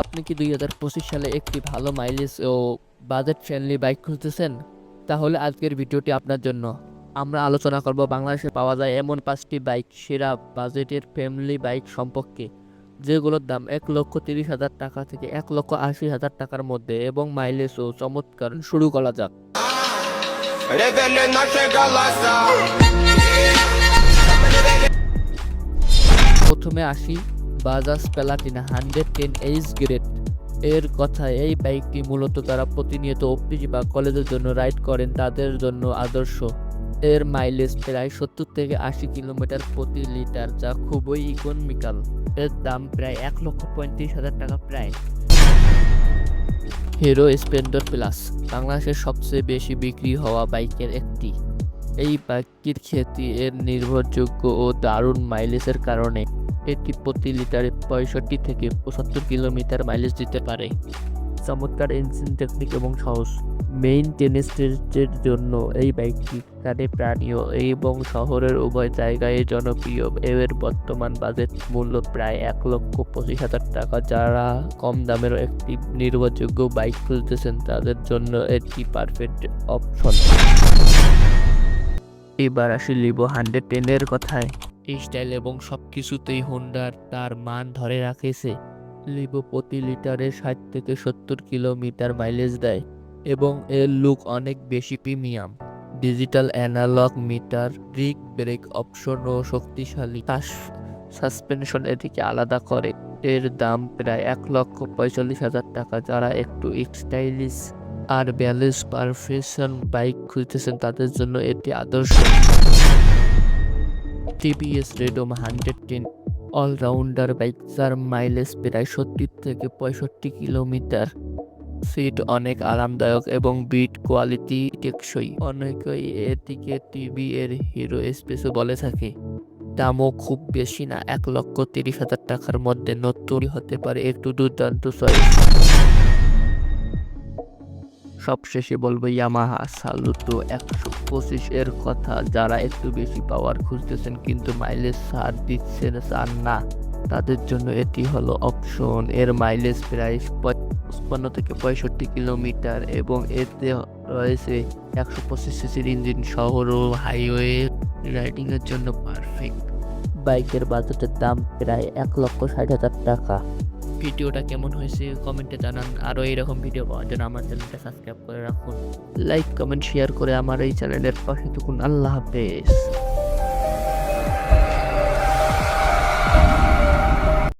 আপনি কি দুই হাজার পঁচিশ সালে একটি ভালো মাইলেজ ও বাজেট ফ্রেন্ডলি বাইক খুঁজতেছেন? তাহলে আজকের ভিডিওটি আপনার জন্য। আমরা আলোচনা করব বাংলাদেশে পাওয়া যায় এমন পাঁচটি বাইক সেরা বাজেটের ফ্যামিলি বাইক সম্পর্কে, যেগুলোর দাম এক লক্ষ তিরিশ হাজার টাকা থেকে এক লক্ষ আশি হাজার টাকার মধ্যে এবং মাইলেজ ও চমৎকার শুরু করা যাক। প্রথমে আসি Bajaj Platina hundred ten H grade এর কথা এই বাইকটি মূলত তারা প্রতিনিয়ত অফিস বা কলেজের জন্য রাইড করেন তাদের জন্য আদর্শ। এর মাইলেজ প্রায় সত্তর থেকে আশি কিলোমিটার প্রতি লিটার, যা খুবই ইকোনমিক্যাল। এর দাম প্রায় এক লক্ষ পঁয়ত্রিশ হাজার টাকা প্রায়। হিরো স্প্লেন্ডর প্লাস, বাংলাদেশের সবচেয়ে বেশি বিক্রি হওয়া বাইকের একটি। এই বাইকটির খ্যাতি এর নির্ভরযোগ্য ও দারুণ মাইলেজের কারণে। এটি প্রতি লিটারে পঁয়ষট্টি থেকে পঁচাত্তর কিলোমিটার মাইলেজ দিতে পারে। চমৎকার ইঞ্জিন টেকনিক এবং সহজ মেইন মেইনটেনেন্সের জন্য এই বাইকটি কানে প্রাণীয় এবং শহরের উভয় জায়গায় জনপ্রিয়। এর বর্তমান বাজেট মূল্য প্রায় এক লক্ষ পঁচিশ হাজার টাকা। যারা কম দামের একটি নির্ভরযোগ্য বাইক খুঁজতেছেন, তাদের জন্য এটি পারফেক্ট অপশন এবার আসি লিবো হান্ড্রেড টেনের কথায়। স্টাইল এবং সব কিছুতেই হোন্ডার তার মান ধরে রাখেছে। লিবো প্রতি লিটারে ষাট থেকে সত্তর কিলোমিটার মাইলেজ দেয় এবং এর লুক অনেক বেশি premium. Digital analog meter brake brake option ও শক্তিশালী সাসপেনশন এটিকে আলাদা করে। এর দাম প্রায় এক লক্ষ পঁয়তাল্লিশ হাজার টাকা। যারা একটু স্টাইলিশ আর ব্যালেন্স পারফেকশন বাইক খুঁজতেছেন তাদের জন্য এটি আদর্শ। TVS Radeon hundred ten, allrounder bike যার মাইলেজ প্রায় সত্তর থেকে পঁয়ষট্টি কিলোমিটার। সিট অনেক আরামদায়ক এবং বিট কোয়ালিটি টেকসই। অনেকেই এটিকে টিভি এর হিরো স্পেসও বলে থাকে। দামও খুব বেশি না, এক লক্ষ তিরিশ হাজার টাকার মধ্যে নতুন হতে পারে একটু দুর্দান্ত চয়েস। সবশেষে বলব ইয়ামাহা সালুটো একশো পঁচিশ এর কথা। যারা একটু বেশি পাওয়ার খুঁজতেছেন কিন্তু মাইলেজ ছাড় দিচ্ছে না চান না, তাদের জন্য এটি হলো অপশন এর মাইলেজ প্রায় পঁচপান্ন থেকে পঁয়ষট্টি কিলোমিটার এবং এতে রয়েছে একশো পঁচিশ সিসির ইঞ্জিন শহর ও হাইওয়ে রাইডিংয়ের জন্য পারফেক্ট বাইকের বাজেটের দাম প্রায় এক লক্ষ ষাট হাজার টাকা। ভিডিওটা কেমন হয়েছে, কমেন্টে জানান। আরও এইরকম ভিডিও পাওয়ার জন্য আমার চ্যানেলটা সাবস্ক্রাইব করে রাখুন। লাইক, কমেন্ট শেয়ার করে আমার এই চ্যানেলের পাশে থাকুন। আল্লাহ হাফেজ।